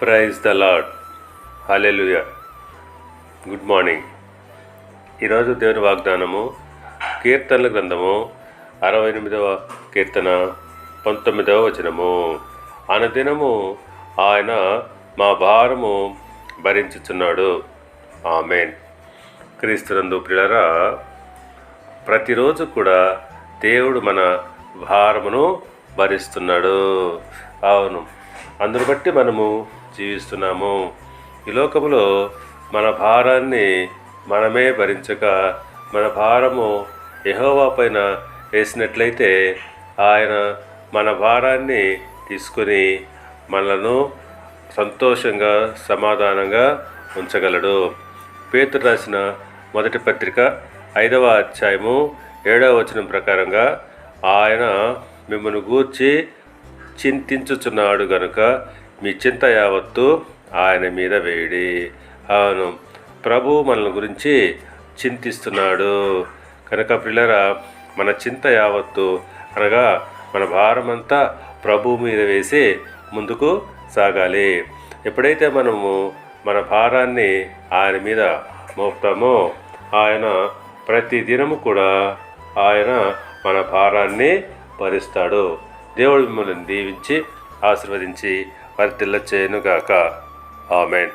Praise the Lord hallelujah good morning ఈరోజు దేవుని వాగ్దానము కీర్తనల గ్రంథము అరవై ఎనిమిదవ కీర్తన పంతొమ్మిదవ వచనము. అనుదినము ఆయన మా భారము భరించుచున్నాడు. ఆమెన్. క్రీస్తునందు ప్రియులరా ప్రతిరోజు కూడా దేవుడు మన భారమును భరిస్తున్నాడు. అవును. అందును బట్టి మనము జీవిస్తున్నాము. ఈ లోకములో మన భారాన్ని మనమే భరించక మన భారము ఎహోవా పైన వేసినట్లయితే ఆయన మన భారాన్ని తీసుకొని మనలను సంతోషంగా సమాధానంగా ఉంచగలడు. పేతురు రాసిన మొదటి పత్రిక ఐదవ అధ్యాయము ఏడవ వచనం ప్రకారంగా ఆయన మిమ్మల్ని గూర్చి చింతించుచున్నాడు గనుక మీ చింత యావత్తు ఆయన మీద వేడి. అవును ప్రభు మనల గురించి చింతిస్తున్నాడు. కనుక పిల్లరా మన చింత యావత్తు అనగా మన భారమంతా ప్రభు మీద వేసి ముందుకు సాగాలి. ఎప్పుడైతే మనము మన భారాన్ని ఆయన మీద మోపుతామో ఆయన ప్రతి దినము కూడా ఆయన మన భారాన్ని భరిస్తాడు. దేవుడు మిమ్మల్ని దీవించి ఆశీర్వదించి వర్తిల్ల చేయనుగాక. ఆమెన్.